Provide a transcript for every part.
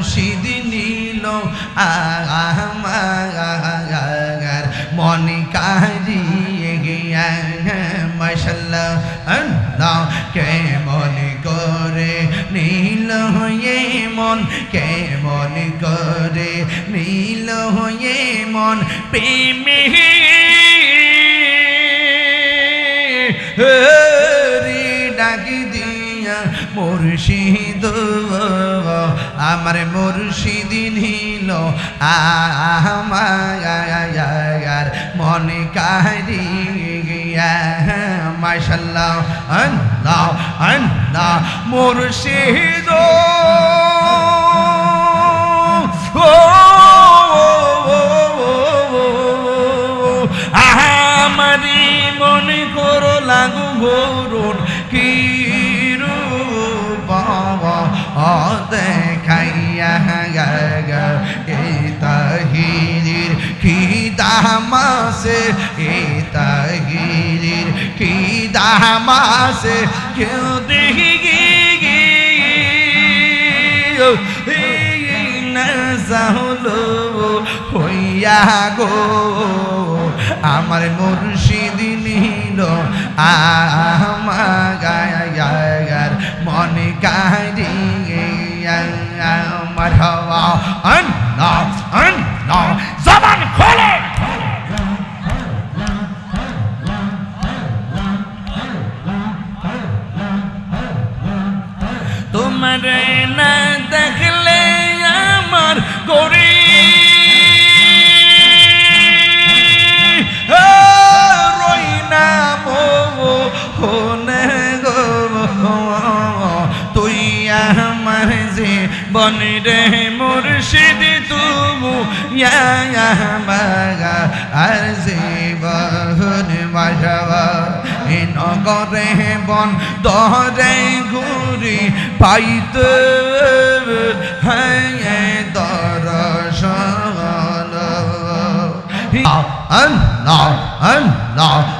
মুর্শিদ নীল আমার মন কারিয়ে গিয়া, মশাল্লাহ, আল্লাহ কেমন করে নীল হয়ে মন কেমন করে নীল হয়ে মন, প্রেমে ডাকি দিয়া মুর্শিদ আমার মুর্শিদ নিল আমার মনে গিয়া মাশাল্লাহ আল্লাহ মুর্শিদ আমারি মনে করো লাগু গরুন কি তাহিরির কি দামাসে এই তাহিরির কি দামাসে কেউ দেখি হলো হইয়া গো আমার মুর্শিদ নিল আমার মনে কারি আমার হওয়া আন্না বাগা আর বহন বাজাবা নগরে বন দরে ঘুরি পাইত হ্যাঁ দর্শন না আল্লাহ।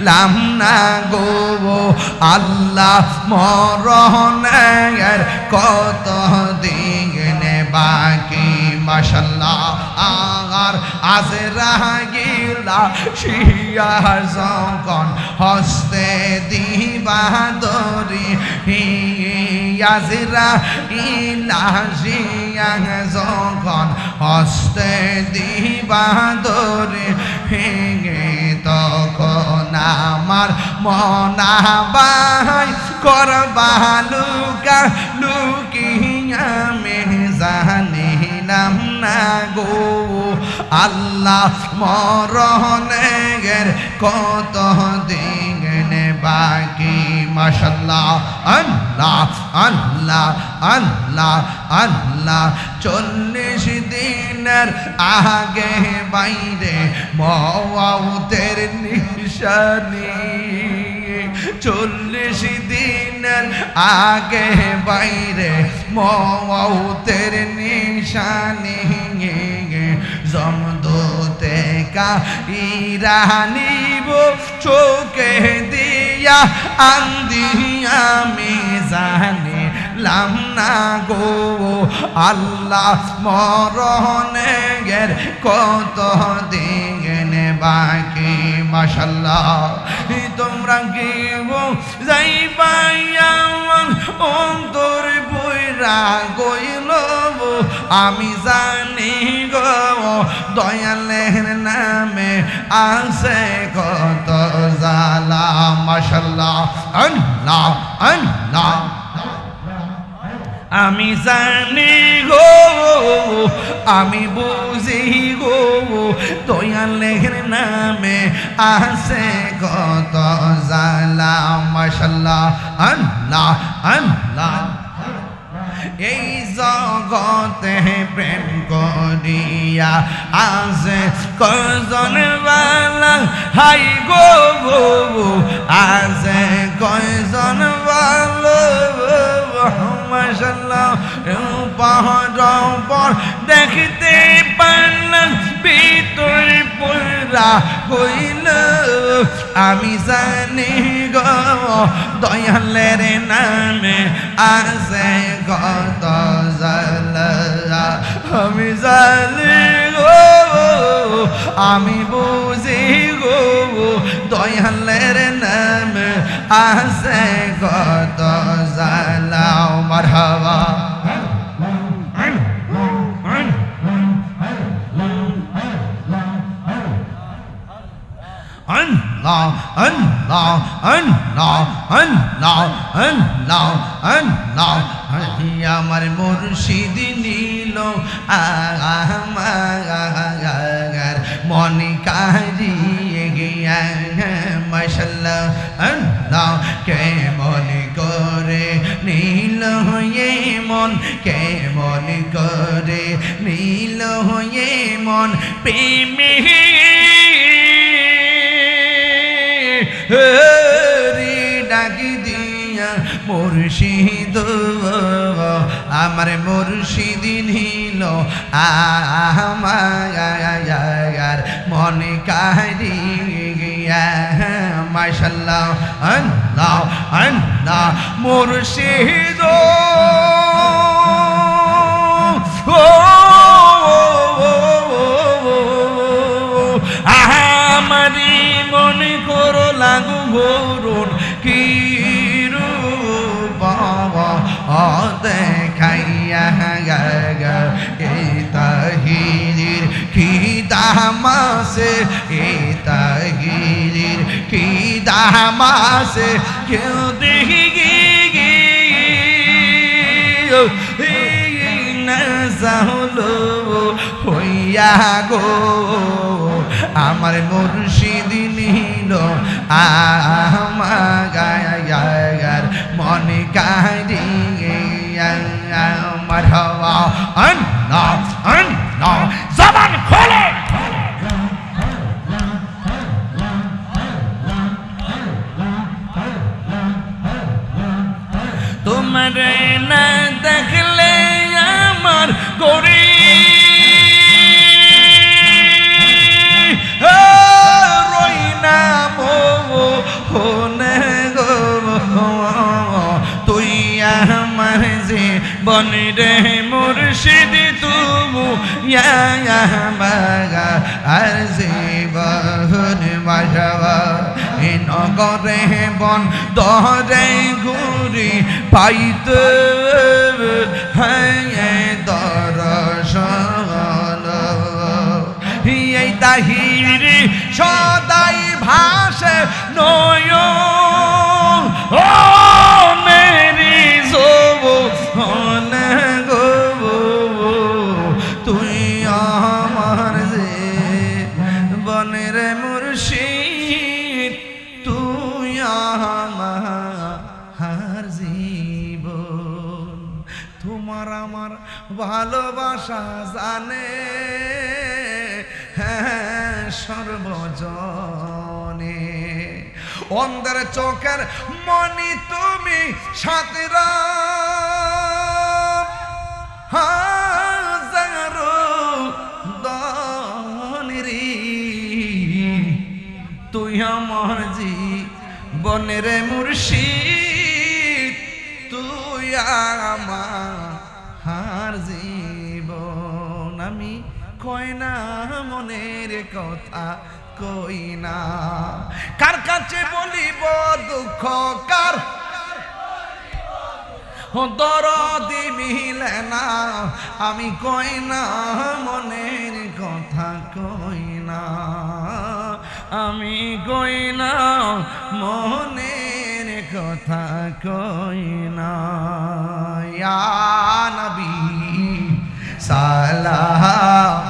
লাম না গো, আল্লাহ মরণের কত দিন বাকি? মাশাল্লাহ আর আজ রাগিলা শিয়া যখন হস্তে দিবা দরি ইয়াজরা ইলা শিয়া যখন হস্তে দিবা দরি হেগে তখন আমার মনা বাই করবা লুকা লুকিয়া নে নাম না গো। আল্লাহ মরণের কত দিন বাকি মাশাল্লাহ আল্লাহ আল্লাহ আল্লাহ আল্লাহ। চল্লিশ দিনের আগে বাইরে মওয়াউতের নিশানি। চল্লিশ দিনের আগে বাইরে মওয়াউতের নিশানি। জমদোতে কা ইরানিব চোখে দিয়া আন্দি আমি জানি লাম না গো। আল্লাহ মরণের কত দিন বাকি মাশাল্লাহ তোমরা কি যাই পাইয়া অন্তর বইরা গইল আমি জানি গো, দয়ালের নামে আছে কত জালা মাশাল্লাহ, আল্লাহ আল্লাহ। আমি জানি গো, আমি বুঝি গো দয়ালের নামে আছে কত জালা মাশাল্লাহ, আল্লাহ আল্লাহ। এই জগতে প্রেম করিয়া আছে কজন বালা? হাই গো গো আছে কয়জন ভালো মাশাল্লাহ পর দেখতে পারলাম ভিতর পুরা হইল। আমি জানি দয়ালের নামে আছে কত জালা আমি জানি আমি বুঝি গো, দয়ালের নামে আছে কত জালা মারহাবা। আল্লাহ আল্লাহ আল্লাহ আল্লাহ আল্লাহ আল্লাহ আমার মুর্শিদ নীল আমার মনে কাজিয়ে গিয়া মশাল্লাহ। আল্লাহ কে মনে করে নীল হয়ে মন কে মনে করে নীল হয়ে মন, প্রেমে হরি ডাকি দিয়া মুর্শিদ আমার মুর্শিদ নিল আমার মনে কারি গিয়া মাশাল্লাহ আল্লাহ আল্লাহ মুর্শিদ আমারি মনে করো লাগু গরুন কি বাবা দেখাইয়া গা এই তাহিরির কি দামাসে এই তাহিরির কি দামাসে, কেউ দেখি হলো হইয়া গো। আমার মুর্শিদ নিল আমার মনে কারি আমার হওয়া নগরে বন দরে ঘুরি পাইতে হ্যাঁ দর্শন। এই তাহিরি সদাই জীবন, তোমার আমার ভালোবাসা জানে। হ্যাঁ সর্বজনে। অন্ধের চোখের মনি তুমি সাতরা তুই আমার জি বনের মুর্শিদ। কয় না মনের কথা কই না? কার কাছে বলিব দুঃখ, কার? দরদি মিলে না, আমি কই না মনের কথা কই না? আমি কই না মনের কথা কই না? ইয়া নবী সালাম।